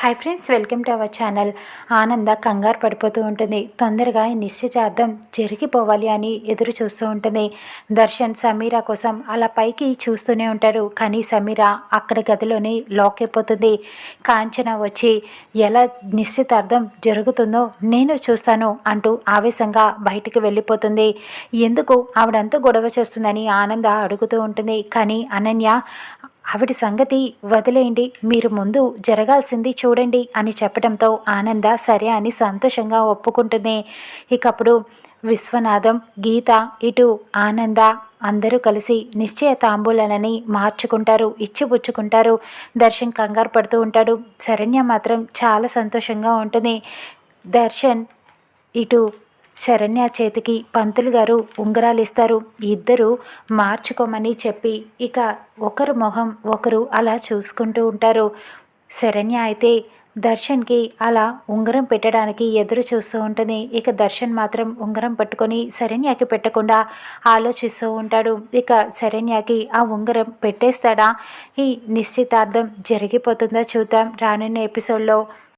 Hi friends welcome to our channel ఆనంద కంగారు పడిపోతూ ఉంటుంది. తొందరగా ఈ నిశ్చితార్థం జరిగిపోవాలి అని ఎదురు చూస్తూ ఉంటుంది. దర్శన్ సమీర కోసం అలా పైకి చూస్తూనే ఉంటారు కానీ సమీర అక్కడ గదిలోనే లాక్ అయిపోతుంది. కాంచన వచ్చి ఎలా నిశ్చితార్థం జరుగుతుందో నేను చూస్తాను అంటూ ఆవేశంగా బయటికి వెళ్ళిపోతుంది. ఎందుకు? ఆవిడంతా గొడవ చేస్తుందని ఆనంద అడుగుతూ ఉంటుంది. కానీ అనన్య ఆవిడ సంగతి వదిలేయండి. మీరు ముందు జరగాల్సింది చూడండి అని చెప్పడంతో ఆనంద సరే అని సంతోషంగా ఒప్పుకుంటుంది. ఇకప్పుడు విశ్వనాథం గీత ఇటు ఆనంద అందరూ కలిసి నిశ్చయ తాంబూలనని మార్చుకుంటారు ఇచ్చిపుచ్చుకుంటారు. దర్శన్ కంగారు పడుతూ ఉంటాడు. శరణ్య మాత్రం చాలా సంతోషంగా ఉంటుంది. దర్శన్ ఇటు శరణ్య చేతికి పంతులు గారు ఉంగరాలు ఇస్తారు ఇద్దరు మార్చుకోమని చెప్పి ఇక ఒకరు మొహం ఒకరు అలా చూసుకుంటూ ఉంటారు. శరణ్య అయితే దర్శన్కి అలా ఉంగరం పెట్టడానికి ఎదురు చూస్తూ ఉంటుంది. ఇక దర్శన్ మాత్రం ఉంగరం పట్టుకొని శరణ్యకి పెట్టకుండా ఆలోచిస్తూ ఉంటాడు. ఇక శరణ్యకి ఆ ఉంగరం పెట్టేస్తాడా? ఈ నిశ్చితార్థం జరిగిపోతుందా చూద్దాం రానున్న ఎపిసోడ్లో.